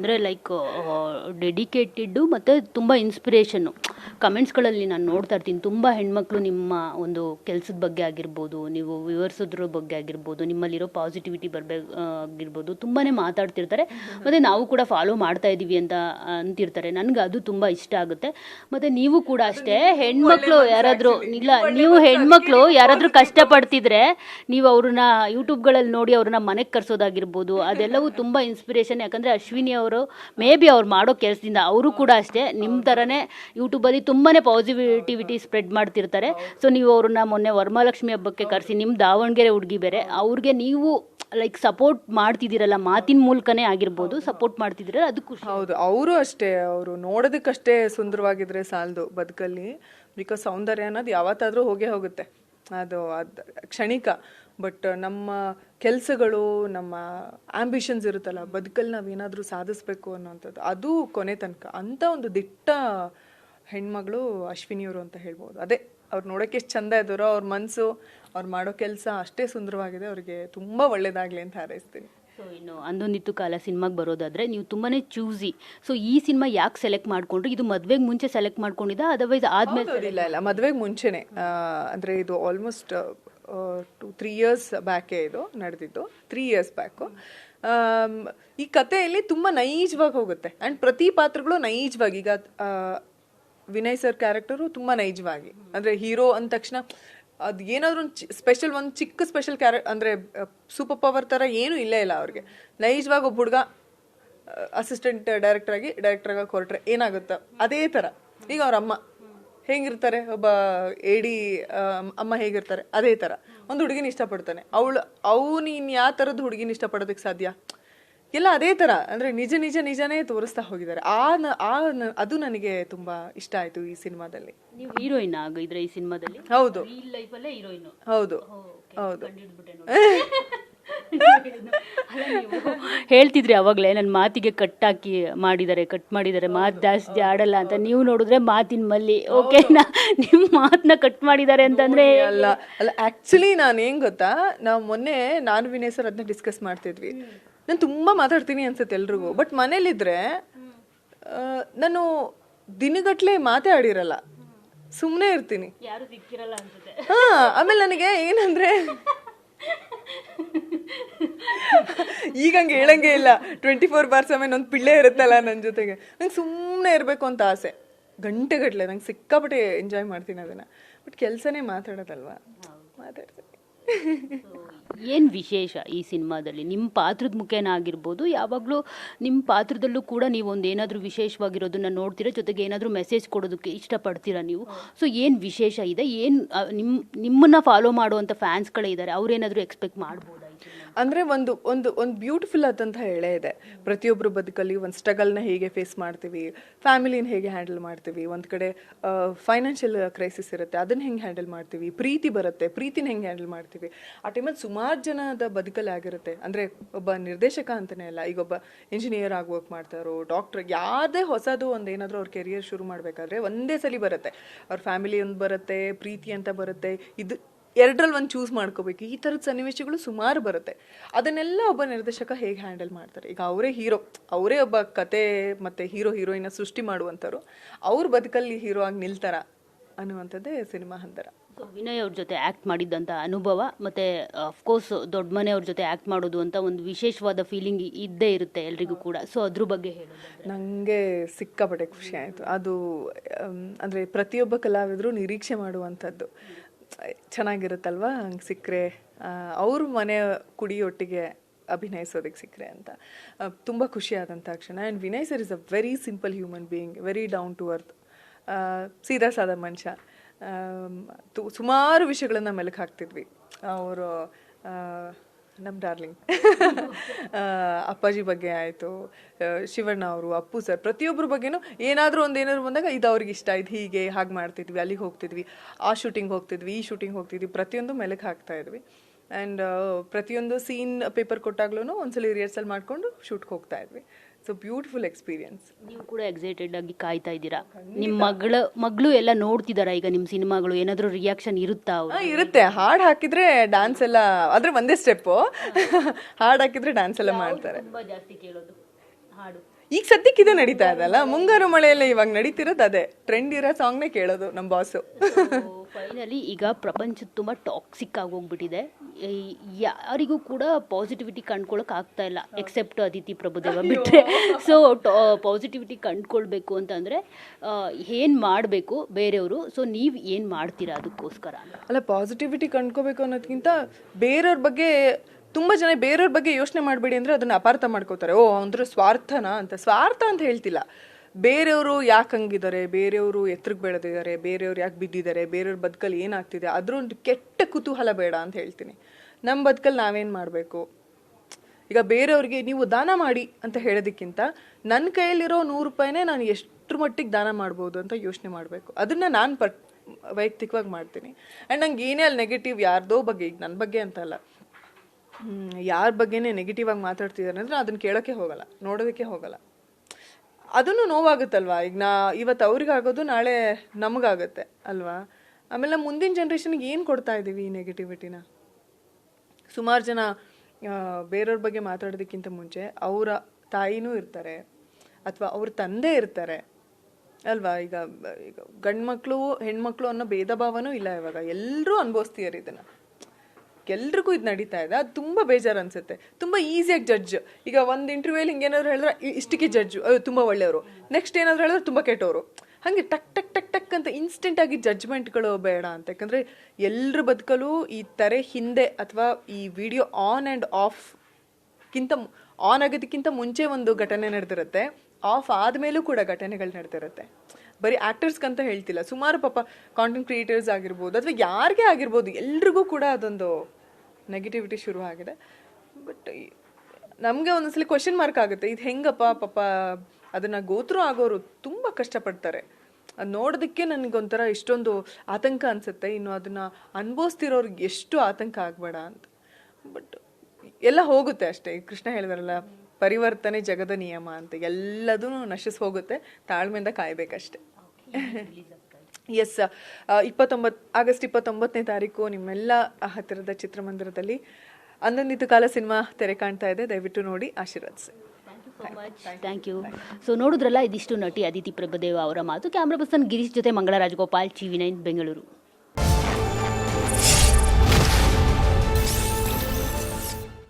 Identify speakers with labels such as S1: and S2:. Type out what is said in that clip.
S1: ಅಂದರೆ ಲೈಕ್ ಡೆಡಿಕೇಟೆಡ್ಡು ಮತ್ತು ತುಂಬ ಇನ್ಸ್ಪಿರೇಷನ್ನು ಕಮೆಂಟ್ಸ್ಗಳಲ್ಲಿ ನಾನು ನೋಡ್ತಾ ಇರ್ತೀನಿ. ತುಂಬ ಹೆಣ್ಮಕ್ಳು ನಿಮ್ಮ ಒಂದು ಕೆಲಸದ ಬಗ್ಗೆ ಆಗಿರ್ಬೋದು ನೀವು ವಿವರಿಸೋದ್ರ ಬಗ್ಗೆ ಆಗಿರ್ಬೋದು ನಿಮ್ಮಲ್ಲಿರೋ ಪಾಸಿಟಿವಿಟಿ ಬರಬೇಕು ಆಗಿರ್ಬೋದು ತುಂಬಾ ಮಾತಾಡ್ತಿರ್ತಾರೆ. ಮತ್ತು ನಾವು ಕೂಡ ಫಾಲೋ ಮಾಡ್ತಾ ಇದ್ದೀವಿ ಅಂತ ಅಂತಿರ್ತಾರೆ. ನನಗೆ ಅದು ತುಂಬ ಇಷ್ಟ ಆಗುತ್ತೆ. ಮತ್ತು ನೀವು ಕೂಡ ಅಷ್ಟೇ ಹೆಣ್ಮಕ್ಳು ಯಾರಾದರೂ ಇಲ್ಲ ನೀವು ಹೆಣ್ಮಕ್ಳು ಯಾರಾದರೂ ಕಷ್ಟಪಡ್ತಿದ್ರೆ ನೀವು ಅವ್ರನ್ನ ಯೂಟ್ಯೂಬ್ಗಳಲ್ಲಿ ನೋಡಿ ಅವ್ರನ್ನ ಮನೆಗೆ ಕರ್ಸೋದಾಗಿರ್ಬೋದು ಅದೆಲ್ಲವೂ ತುಂಬ ಇನ್ಸ್ಪಿರೇಷನ್ ಯಾಕಂದರೆ ಅಶ್ವಿನಿ ಅವರು ಮೇ ಬಿ ಅವ್ರು ಮಾಡೋ ಕೆಲಸದಿಂದ ಅವರು ಕೂಡ ಅಷ್ಟೇ. ನಿಮ್ಮ ಥರನೇ ಯೂಟ್ಯೂಬಲ್ಲಿ ತುಂಬಾ ಪಾಸಿಟಿವಿಟಿ ಸ್ಪ್ರೆಡ್ ಮಾಡ್ತಿರ್ತಾರೆ. ಸೊ ನೀವು ಅವ್ರನ್ನ ಮೊನ್ನೆ ವರಮಹಾಲಕ್ಷ್ಮಿ ಹಬ್ಬಕ್ಕೆ ಕರೆಸಿ ನಿಮ್ಮ ದಾವಣಗೆರೆ ಹುಡುಗಿ ಬೇರೆ, ಅವ್ರಿಗೆ ನೀವು ಲೈಕ್ ಸಪೋರ್ಟ್ ಮಾಡ್ತಿದ್ದೀರಲ್ಲ, ಮಾತಿನ ಮೂಲಕನೇ ಆಗಿರ್ಬೋದು ಸಪೋರ್ಟ್ ಮಾಡ್ತಿದ್ದೀರಲ್ಲ, ಅದು ಖುಷಿ.
S2: ಹೌದು, ಅವರು ಅಷ್ಟೇ, ಅವರು ನೋಡೋದಕ್ಕಷ್ಟೇ ಸುಂದರವಾಗಿದ್ರೆ ಸಾಲದು ಬದುಕಲ್ಲಿ ಬಿಕಾಸ್ ಸೌಂದರ್ಯ ಅನ್ನೋದು ಯಾವತ್ತಾದರೂ ಹೋಗೇ ಹೋಗುತ್ತೆ. ಅದು ಅದು ಕ್ಷಣಿಕ. ಬಟ್ ನಮ್ಮ ಕೆಲಸಗಳು ನಮ್ಮ ಆಂಬಿಷನ್ಸ್ ಇರುತ್ತಲ್ಲ ಬದುಕಲ್ಲಿ ನಾವು ಏನಾದರೂ ಸಾಧಿಸ್ಬೇಕು ಅನ್ನೋಂಥದ್ದು ಅದು ಕೊನೆ ತನಕ. ಅಂಥ ಒಂದು ದಿಟ್ಟ ಹೆಣ್ಮಗಳು ಅಶ್ವಿನಿಯವರು ಅಂತ ಹೇಳ್ಬೋದು. ಅದೇ ಅವ್ರು ನೋಡೋಕೆ ಎಷ್ಟು ಚಂದ ಇದ್ದಾರೋ ಅವ್ರ ಮನಸ್ಸು ಅವ್ರು ಮಾಡೋ ಕೆಲಸ ಅಷ್ಟೇ ಸುಂದರವಾಗಿದೆ ಅವ್ರಿಗೆ ತುಂಬ ಒಳ್ಳೇದಾಗಲಿ ಅಂತ ಹಾರೈಸ್ತೀನಿ.
S1: ಸೊ ಇನ್ನು ಅಂದೊಂದಿತ್ತು ಕಾಲ ಸಿನಿಮಾಗೆ ಬರೋದಾದ್ರೆ ನೀವು ತುಂಬಾನೇ ಚೂಸಿ ಸೊ ಈ ಸಿನಿಮಾ ಯಾಕೆ ಸೆಲೆಕ್ಟ್ ಮಾಡ್ಕೊಂಡ್ರಿ? ಇದು ಮದುವೆಗೆ ಮುಂಚೆ ಸೆಲೆಕ್ಟ್ ಮಾಡ್ಕೊಂಡಿದ್ದ? ಅದರ್ವೈಸ್ ಆದ್ಮೇಲೆ
S2: ಇಲ್ಲ ಇಲ್ಲ. ಮದುವೆಗೆ ಮುಂಚೆನೆ. ಅಂದ್ರೆ ಇದು ಆಲ್ಮೋಸ್ಟ್ ಟು ತ್ರೀ ಇಯರ್ಸ್ ಬ್ಯಾಕೇ ಇದು ನಡೆದಿದ್ದು. ತ್ರೀ ಇಯರ್ಸ್ ಬ್ಯಾಕು ಈ ಕಥೆಯಲ್ಲಿ ತುಂಬ ನೈಜವಾಗಿ ಹೋಗುತ್ತೆ. ಆ್ಯಂಡ್ ಪ್ರತಿ ಪಾತ್ರಗಳು ನೈಜವಾಗಿ, ಈಗ ವಿನಯ್ ಸರ್ ಕ್ಯಾರೆಕ್ಟರು ತುಂಬ ನೈಜವಾಗಿ. ಅಂದರೆ ಹೀರೋ ಅಂದ ತಕ್ಷಣ ಅದು ಏನಾದರೂ ಒಂದು ಸ್ಪೆಷಲ್ ಒಂದು ಚಿಕ್ಕ ಸ್ಪೆಷಲ್ ಕ್ಯಾರೆ, ಅಂದರೆ ಸೂಪರ್ ಪವರ್ ಥರ ಏನೂ ಇಲ್ಲೇ ಇಲ್ಲ ಅವ್ರಿಗೆ. ನೈಜವಾಗಿ ಒಬ್ಬ ಹುಡುಗ ಅಸಿಸ್ಟೆಂಟ್ ಡೈರೆಕ್ಟರ್ ಆಗಿ ಡೈರೆಕ್ಟರ್ ಆಗಿ ಏನಾಗುತ್ತೆ ಅದೇ ಥರ ಈಗ ಅವ್ರ ಅಮ್ಮ ಹೇಗಿರ್ತಾರೆ? ಒಬ್ಬ ಏಡಿ ಅಮ್ಮ ಹೇಗಿರ್ತಾರೆ? ಅದೇ ಥರ ಒಂದು ಹುಡುಗಿನ ಇಷ್ಟಪಡ್ತಾನೆ. ಅವಳು ಅವನು ಇನ್ನು ಯಾವ ಥರದ ಹುಡುಗಿನ ಇಷ್ಟಪಡೋದಕ್ಕೆ ಸಾಧ್ಯ? ಎಲ್ಲ ಅದೇ ಥರ ಅಂದರೆ ನಿಜ ನಿಜ ನಿಜನೇ ತೋರಿಸ್ತಾ ಹೋಗಿದ್ದಾರೆ. ಆ ನ- ಆ ನ- ಅದು ನನಗೆ ತುಂಬ ಇಷ್ಟ ಆಯಿತು ಈ ಸಿನಿಮಾದಲ್ಲಿ.
S1: ನೀವು ಹೀರೋಯಿನ್ ಆಗಿದ್ರೆ ಈ ಸಿನಿಮಾದಲ್ಲಿ?
S2: ಹೌದು. ಹೌದು. ಹೌದು.
S1: ಹೇಳ್ತಿದ್ರಿ ಅವಾಗಲೇ ನನ್ನ ಮಾತಿಗೆ ಕಟ್ ಹಾಕಿ ಮಾಡಿದ್ದಾರೆ ಕಟ್ ಮಾಡಿದ್ದಾರೆ ಮಾತು ಜಾಸ್ತಿ ಆಡಲ್ಲ ಅಂತ. ನೀವು ನೋಡಿದ್ರೆ ಮಾತಿನ ಮಲ್ಲಿ ಓಕೆನಾ ನಿಮ್ಮ ಮಾತನ್ನ ಕಟ್ ಮಾಡಿದ್ದಾರೆ ಅಂತಂದ್ರೆ
S2: ಅಲ್ಲ ಅಲ್ಲ ಆಕ್ಚುಲಿ ನಾನು ಏನು ಗೊತ್ತಾ ನಾವು ಮೊನ್ನೆ ನಾನು ವಿನಯ್ ಸರ್ ಅದನ್ನ ಡಿಸ್ಕಸ್ ಮಾಡ್ತಿದ್ವಿ. ನಾನು ತುಂಬ ಮಾತಾಡ್ತೀನಿ ಅನ್ಸುತ್ತೆ ಎಲ್ರಿಗೂ ಬಟ್ ಮನೇಲಿದ್ರೆ ನಾನು ದಿನಗಟ್ಲೆ ಮಾತೇ ಆಡಿರಲ್ಲ. ಸುಮ್ಮನೆ ಇರ್ತೀನಿ. ಹಾ ಆಮೇಲೆ ನನಗೆ ಏನಂದ್ರೆ ಈಗ ಹಂಗೆ ಹೇಳಂಗೆ ಇಲ್ಲ. ಟ್ವೆಂಟಿ ಫೋರ್ ಬಾರ್ ಸೆವೆನ್ ಒಂದು ಪಿಳ್ಳೆ ಇರುತ್ತಲ್ಲ ನನ್ನ ಜೊತೆಗೆ. ನಂಗೆ ಸುಮ್ಮನೆ ಇರಬೇಕು ಅಂತ ಆಸೆ. ಗಂಟೆಗಟ್ಟಲೆ ನಂಗೆ ಸಿಕ್ಕಾಪಟ್ಟೆ ಎಂಜಾಯ್ ಮಾಡ್ತೀನಿ ಅದನ್ನು. ಬಟ್ ಕೆಲಸನೇ ಮಾತಾಡೋದಲ್ವಾ? ಮಾತಾಡ್ತೀನಿ.
S1: ಏನು ವಿಶೇಷ ಈ ಸಿನಿಮಾದಲ್ಲಿ? ನಿಮ್ಮ ಪಾತ್ರದ ಮುಖೇನ ಆಗಿರ್ಬೋದು, ಯಾವಾಗಲೂ ನಿಮ್ಮ ಪಾತ್ರದಲ್ಲೂ ಕೂಡ ನೀವು ಒಂದು ಏನಾದರೂ ವಿಶೇಷವಾಗಿರೋದನ್ನ ನೋಡ್ತೀರಾ, ಜೊತೆಗೆ ಏನಾದರೂ ಮೆಸೇಜ್ ಕೊಡೋದಕ್ಕೆ ಇಷ್ಟಪಡ್ತೀರಾ ನೀವು? ಸೊ ಏನು ವಿಶೇಷ ಇದೆ? ಏನು ನಿಮ್ಮ ನಿಮ್ಮನ್ನ ಫಾಲೋ ಮಾಡುವಂಥ ಫ್ಯಾನ್ಸ್ಗಳೇ ಇದ್ದಾರೆ ಅವ್ರೇನಾದರೂ ಎಕ್ಸ್ಪೆಕ್ಟ್ ಮಾಡ್ಬೋದಾ?
S2: ಅಂದ್ರೆ ಒಂದು ಒಂದು ಒಂದು ಬ್ಯೂಟಿಫುಲ್ ಆದಂತಹ ಎಳೆ ಇದೆ. ಪ್ರತಿಯೊಬ್ಬರ ಬದುಕಲ್ಲಿ ಒಂದು ಸ್ಟ್ರಗಲ್ನ ಹೇಗೆ ಫೇಸ್ ಮಾಡ್ತೀವಿ ಫ್ಯಾಮಿಲಿನ ಹೇಗೆ ಹ್ಯಾಂಡಲ್ ಮಾಡ್ತೀವಿ, ಒಂದು ಕಡೆ ಫೈನಾನ್ಷಿಯಲ್ ಕ್ರೈಸಿಸ್ ಇರುತ್ತೆ, ಅದನ್ನ ಹೆಂಗೆ ಹ್ಯಾಂಡಲ್ ಮಾಡ್ತೀವಿ, ಪ್ರೀತಿ ಬರುತ್ತೆ, ಪ್ರೀತಿನ ಹೆಂಗೆ ಹ್ಯಾಂಡಲ್ ಮಾಡ್ತೀವಿ. ಆ ಟೈಮಲ್ಲಿ ಸುಮಾರು ಜನದ ಬದುಕಲ್ಲಿ ಆಗಿರುತ್ತೆ. ಅಂದ್ರೆ ಒಬ್ಬ ನಿರ್ದೇಶಕ ಅಂತಾನೆ ಅಲ್ಲ, ಈಗ ಒಬ್ಬ ಇಂಜಿನಿಯರ್ ಆಗಿ ವರ್ಕ್ ಮಾಡ್ತಾರೋ ಡಾಕ್ಟರ್ ಯಾವುದೇ ಹೊಸದು ಒಂದು ಏನಾದರೂ ಅವ್ರ ಕೆರಿಯರ್ ಶುರು ಮಾಡಬೇಕಾದ್ರೆ ಒಂದೇ ಸಲ ಬರುತ್ತೆ. ಅವ್ರ ಫ್ಯಾಮಿಲಿ ಒಂದು ಬರುತ್ತೆ, ಪ್ರೀತಿ ಅಂತ ಬರುತ್ತೆ. ಇದು ಎರಡರಲ್ಲಿ ಒಂದು ಚೂಸ್ ಮಾಡ್ಕೋಬೇಕು. ಈ ಥರದ ಸನ್ನಿವೇಶಗಳು ಸುಮಾರು ಬರುತ್ತೆ. ಅದನ್ನೆಲ್ಲ ಒಬ್ಬ ನಿರ್ದೇಶಕ ಹೇಗೆ ಹ್ಯಾಂಡಲ್ ಮಾಡ್ತಾರೆ? ಈಗ ಅವರೇ ಹೀರೋ ಅವರೇ ಒಬ್ಬ ಕತೆ ಮತ್ತು ಹೀರೋ ಹೀರೋಯಿನ ಸೃಷ್ಟಿ ಮಾಡುವಂಥವ್ರು ಅವ್ರ ಬದುಕಲ್ಲಿ ಹೀರೋ ಆಗಿ ನಿಲ್ತಾರ ಅನ್ನುವಂಥದ್ದೇ ಸಿನಿಮಾ
S1: ಹಂದರ. ವಿನಯ್ ಅವ್ರ ಜೊತೆ ಆ್ಯಕ್ಟ್ ಮಾಡಿದ್ದಂಥ ಅನುಭವ ಮತ್ತು ಅಫ್ಕೋರ್ಸ್ ದೊಡ್ಡ ಮನೆಯವ್ರ ಜೊತೆ ಆ್ಯಕ್ಟ್ ಮಾಡೋದು ಅಂತ ಒಂದು ವಿಶೇಷವಾದ ಫೀಲಿಂಗ್ ಇದ್ದೇ ಇರುತ್ತೆ ಎಲ್ರಿಗೂ ಕೂಡ. ಸೊ ಅದ್ರ ಬಗ್ಗೆ ಹೇಳಿ.
S2: ನನಗೆ ಸಿಕ್ಕಾಪಟ್ಟೆ ಖುಷಿ ಆಯಿತು. ಅದು ಅಂದರೆ ಪ್ರತಿಯೊಬ್ಬ ಕಲಾವಿದರು ನಿರೀಕ್ಷೆ ಮಾಡುವಂಥದ್ದು. ಚೆನ್ನಾಗಿರುತ್ತಲ್ವ? ಹಂಗೆ ಸಿಕ್ಕರೆ ಅವ್ರ ಮನೆ ಕುಡಿಯೊಟ್ಟಿಗೆ ಅಭಿನಯಿಸೋದಕ್ಕೆ ಸಿಕ್ಕರೆ ಅಂತ. ತುಂಬ ಖುಷಿ ಆದಂಥ ಕ್ಷಣ. And Vinay sir is a very simple human being very down to earth ಸೀದಾ ಸಾದ ಮನುಷ್ಯ. ಸುಮಾರು ವಿಷಯಗಳನ್ನು ಮೆಲುಕು ಹಾಕ್ತಿದ್ವಿ. ಅವರು ನಮ್ಮ ಡಾರ್ಲಿಂಗ್. ಅಪ್ಪಾಜಿ ಬಗ್ಗೆ ಆಯಿತು ಶಿವಣ್ಣ ಅವರು, ಅಪ್ಪು ಸರ್ ಪ್ರತಿಯೊಬ್ಬರ ಬಗ್ಗೆನೂ ಏನಾದರೂ ಒಂದು ಏನಾದ್ರು ಬಂದಾಗ ಇದು ಅವ್ರಿಗೆ ಇಷ್ಟ, ಇದು ಹೀಗೆ ಹಾಗೆ ಮಾಡ್ತಿದ್ವಿ, ಅಲ್ಲಿಗೆ ಹೋಗ್ತಿದ್ವಿ, ಆ ಶೂಟಿಂಗ್ ಹೋಗ್ತಿದ್ವಿ, ಈ ಶೂಟಿಂಗ್ ಹೋಗ್ತಿದ್ವಿ, ಪ್ರತಿಯೊಂದು ಮೆಲುಕು ಹಾಕ್ತಾ ಇದ್ವಿ. ಆ್ಯಂಡ್ ಪ್ರತಿಯೊಂದು ಸೀನ್ ಪೇಪರ್ ಕೊಟ್ಟಾಗ್ಲೂ ಒಂದ್ಸಲಿ ರಿಹರ್ಸಲ್ ಮಾಡಿಕೊಂಡು ಶೂಟ್ಗೆ ಹೋಗ್ತಾ ಇದ್ವಿ. ಸೊ ಬ್ಯೂಟಿಫುಲ್ ಎಕ್ಸ್ಪೀರಿಯನ್ಸ್
S1: ನೀವು ಕೂಡ ಎಕ್ಸೈಟೆಡ್ ಆಗಿ ಕಾಯ್ತಾ ಇದ್ದೀರಾ? ನಿಮ್ಮ ಮಗಳ ಮಗಳು ಎಲ್ಲ ನೋಡ್ತಿದಾರಾ ಈಗ ನಿಮ್ಮ ಸಿನಿಮಾಗಳು? ಏನಾದರೂ ರಿಯಾಕ್ಷನ್ ಇರುತ್ತಾ ಅವ್ರು?
S2: ಹಾ, ಇರುತ್ತೆ. ಹಾಡ್ ಹಾಕಿದ್ರೆ ಡ್ಯಾನ್ಸ್ ಎಲ್ಲ ಆದ್ರೆ ಒಂದೇ ಸ್ಟೆಪ್ಪು ಹಾಡ್ ಹಾಕಿದ್ರೆ ಡ್ಯಾನ್ಸ್ ಎಲ್ಲ ಮಾಡ್ತಾರೆ.
S1: ತುಂಬಾ ಜಾಸ್ತಿ ಕೇಳೋದು? ಹಾಡು.
S2: ಈಗ ಸದ್ಯಕ್ಕೆ ಇದು ನಡೀತಾ ಇದಲ್ಲ. ಮುಂಗಾರು ಮಳೆಯಲ್ಲ ಇವಾಗ ನಡೀತಿರೋದು ಅದೇ. ಟ್ರೆಂಡ್ ಇರೋ ಸಾಂಗ್ನೇ ಕೇಳೋದು ನಮ್ಮ ಬಾಸು
S1: ಫೈನಲಿ ಈಗ ಪ್ರಪಂಚ ತುಂಬ ಟಾಕ್ಸಿಕ್ ಆಗೋಗ್ಬಿಟ್ಟಿದೆ. ಯಾರಿಗೂ ಕೂಡ ಪಾಸಿಟಿವಿಟಿ ಕಂಡ್ಕೊಳಕ್ ಆಗ್ತಾ ಇಲ್ಲ ಎಕ್ಸೆಪ್ಟ್ ಅದಿತಿ ಪ್ರಭುದೇವ ಬಿಟ್ಟರೆ ಸೊ ಪಾಸಿಟಿವಿಟಿ ಕಂಡ್ಕೊಳ್ಬೇಕು ಅಂತಂದರೆ ಏನು ಮಾಡಬೇಕು ಬೇರೆಯವರು? ಸೊ ನೀವು ಏನು ಮಾಡ್ತೀರಾ ಅದಕ್ಕೋಸ್ಕರ
S2: ಅಲ್ಲ ಪಾಸಿಟಿವಿಟಿ ಕಂಡ್ಕೋಬೇಕು ಅನ್ನೋದಕ್ಕಿಂತ ಬೇರೆಯವ್ರ ಬಗ್ಗೆ ತುಂಬ ಜನ ಬೇರೆಯವ್ರ ಬಗ್ಗೆ ಯೋಚನೆ ಮಾಡಬೇಡಿ ಅಂದರೆ ಅದನ್ನ ಅಪಾರ್ಥ ಮಾಡ್ಕೋತಾರೆ. ಓ ಅಂದ್ರೆ ಸ್ವಾರ್ಥನಾ ಅಂತ. ಸ್ವಾರ್ಥ ಅಂತ ಹೇಳ್ತಿಲ್ಲ. ಬೇರೆಯವರು ಯಾಕೆ ಹಂಗಿದ್ದಾರೆ ಬೇರೆಯವರು ಎತ್ತರಕ್ಕೆ ಬೆಳೆದಿದ್ದಾರೆ ಬೇರೆಯವ್ರು ಯಾಕೆ ಬಿದ್ದಿದ್ದಾರೆ ಬೇರೆಯವ್ರ ಬದುಕಲ್ಲಿ ಏನಾಗ್ತಿದೆ ಅದರೊಂದು ಕೆಟ್ಟ ಕುತೂಹಲ ಬೇಡ ಅಂತ ಹೇಳ್ತೀನಿ. ನಮ್ಮ ಬದುಕಲ್ಲಿ ನಾವೇನು ಮಾಡಬೇಕು? ಈಗ ಬೇರೆಯವ್ರಿಗೆ ನೀವು ದಾನ ಮಾಡಿ ಅಂತ ಹೇಳೋದಕ್ಕಿಂತ ನನ್ನ ಕೈಯಲ್ಲಿರೋ ನೂರು ರೂಪಾಯಿನೇ ನಾನು ಎಷ್ಟ್ರ ಮಟ್ಟಿಗೆ ದಾನ ಮಾಡ್ಬೋದು ಅಂತ ಯೋಚನೆ ಮಾಡಬೇಕು. ಅದನ್ನು ನಾನು ಪರ್ ವೈಯಕ್ತಿಕವಾಗಿ ಮಾಡ್ತೀನಿ. ಆ್ಯಂಡ್ ನಂಗೆ ಏನೇ ಅಲ್ಲಿ ನೆಗೆಟಿವ್ ಯಾರ್ದೋ ಬಗ್ಗೆ, ಈಗ ನನ್ನ ಬಗ್ಗೆ ಅಂತಲ್ಲ. ಯಾರ ಬಗ್ಗೆನೇ ನೆಗೆಟಿವ್ ಆಗಿ ಮಾತಾಡ್ತಿದ್ದಾರೆ ಅಂದರೆ ಅದನ್ನ ಕೇಳೋಕ್ಕೆ ಹೋಗಲ್ಲ, ನೋಡೋದಕ್ಕೆ ಹೋಗಲ್ಲ. ಅದನ್ನು ನೋವಾಗುತ್ತಲ್ವಾ? ಈಗ ನಾ, ಇವತ್ತು ಅವ್ರಿಗಾಗೋದು ನಾಳೆ ನಮಗಾಗುತ್ತೆ, ಅಲ್ವಾ? ಆಮೇಲೆ ಮುಂದಿನ ಜನ್ರೇಷನ್ಗೆ ಏನು ಕೊಡ್ತಾ ಇದ್ದೀವಿ ಈ ನೆಗೆಟಿವಿಟಿನ ಸುಮಾರು ಜನ ಬೇರೆಯವ್ರ ಬಗ್ಗೆ ಮಾತಾಡೋದಕ್ಕಿಂತ ಮುಂಚೆ ಅವರ ತಾಯಿನೂ ಇರ್ತಾರೆ, ಅಥವಾ ಅವ್ರ ತಂದೆ ಇರ್ತಾರೆ, ಅಲ್ವಾ? ಈಗ ಈಗ ಗಂಡ್ಮಕ್ಳು, ಹೆಣ್ಮಕ್ಳು ಅನ್ನೋ ಭೇದ ಭಾವನೂ ಇಲ್ಲ ಇವಾಗ. ಎಲ್ಲರೂ ಅನುಭವಿಸ್ತೀಯರು ಇದನ್ನ. ಎಲ್ರಿಗೂ ಇದು ನಡೀತಾ ಇದೆ. ಅದು ತುಂಬ ಬೇಜಾರು ಅನಿಸುತ್ತೆ. ತುಂಬ ಈಸಿಯಾಗಿ ಜಡ್ಜ್ ಈಗ ಒಂದು ಇಂಟರ್ವ್ಯೂಲಿ ಹಿಂಗೇನಾದ್ರು ಹೇಳಿದ್ರೆ ಇಷ್ಟಕ್ಕೆ ಇಷ್ಟಕ್ಕೆ ಜಡ್ಜ್ ತುಂಬ ಒಳ್ಳೆಯವರು. ನೆಕ್ಸ್ಟ್ ಏನಾದರೂ ಹೇಳಿದ್ರೆ ತುಂಬ ಕೆಟ್ಟವರು. ಹಾಗೆ ಟಕ್ ಟಕ್ ಟಕ್ ಟಕ್ ಅಂತ ಇನ್ಸ್ಟೆಂಟ್ ಆಗಿ ಜಡ್ಜ್ಮೆಂಟ್ಗಳು ಬೇಡ ಅಂತ. ಯಾಕಂದರೆ ಎಲ್ಲರ ಬದುಕಲು ಈ ತರೆ ಹಿಂದೆ ಅಥವಾ ಈ ವಿಡಿಯೋ ಆನ್ ಆ್ಯಂಡ್ ಆಫ್ಗಿಂತ ಆನ್ ಆಗೋದಕ್ಕಿಂತ ಮುಂಚೆ ಒಂದು ಘಟನೆ ನಡೆದಿರುತ್ತೆ. ಆಫ್ ಆದಮೇಲೂ ಕೂಡ ಘಟನೆಗಳು ನಡೆದಿರುತ್ತೆ. ಬರೀ ಆ್ಯಕ್ಟರ್ಸ್ಗಂತ ಹೇಳ್ತಿಲ್ಲ. ಸುಮಾರು ಪಾಪ ಕಾಂಟೆಂಟ್ ಕ್ರಿಯೇಟರ್ಸ್ ಆಗಿರ್ಬೋದು ಅಥವಾ ಯಾರಿಗೇ ಆಗಿರ್ಬೋದು ಎಲ್ರಿಗೂ ಕೂಡ ಅದೊಂದು ನೆಗೆಟಿವಿಟಿ ಶುರು ಆಗಿದೆ. ಬಟ್ ನಮಗೆ ಒಂದೊಂದ್ಸಲಿ ಕ್ವಶನ್ ಮಾರ್ಕ್ ಆಗುತ್ತೆ. ಇದು ಹೆಂಗಪ್ಪ ಪಾಪ ಅದನ್ನು ಗೋತ್ರು ಆಗೋರು ತುಂಬ ಕಷ್ಟಪಡ್ತಾರೆ. ಅದು ನೋಡೋದಕ್ಕೆ ನನಗೊಂಥರ ಇಷ್ಟೊಂದು ಆತಂಕ ಅನಿಸುತ್ತೆ. ಇನ್ನು ಅದನ್ನು ಅನುಭವಿಸ್ತಿರೋರಿಗೆ ಎಷ್ಟು ಆತಂಕ ಆಗಬೇಡ ಅಂತ. ಬಟ್ ಎಲ್ಲ ಹೋಗುತ್ತೆ ಅಷ್ಟೇ. ಕೃಷ್ಣ ಹೇಳಿದಾರಲ್ಲ, ಪರಿವರ್ತನೆ ಜಗದ ನಿಯಮ ಅಂತ. ಎಲ್ಲದೂ ನಶಿಸ್ ಹೋಗುತ್ತೆ ತಾಳ್ಮೆಯಿಂದ ಕಾಯ್ಬೇಕಷ್ಟೆ. ಎಸ್ ಇಪ್ಪತ್ತೊಂಬತ್ತು ಆಗಸ್ಟ್ ಇಪ್ಪತ್ತೊಂಬತ್ತನೇ ತಾರೀಕು ನಿಮ್ಮೆಲ್ಲ ಹತ್ತಿರದ ಚಿತ್ರಮಂದಿರದಲ್ಲಿ ಅಂದೊಂದಿತ್ತು ಕಾಲ ಸಿನಿಮಾ ತೆರೆ ಕಾಣ್ತಾ ಇದೆ. ದಯವಿಟ್ಟು ನೋಡಿ ಆಶೀರ್ವಾದಿಸಿ.
S1: ಥ್ಯಾಂಕ್ ಯು ಸೊ ನೋಡಿದ್ರಲ್ಲ ಇದಿಷ್ಟು ನಟಿ ಅದಿತಿ ಪ್ರಭುದೇವ ಅವರ ಮಾತು. ಕ್ಯಾಮ್ರಾ ಪರ್ಸನ್ ಗಿರೀಶ್ ಜೊತೆ ಮಂಗಳ ರಾಜಗೋಪಾಲ್ ಟಿವಿ ನೈನ್ ಬೆಂಗಳೂರು.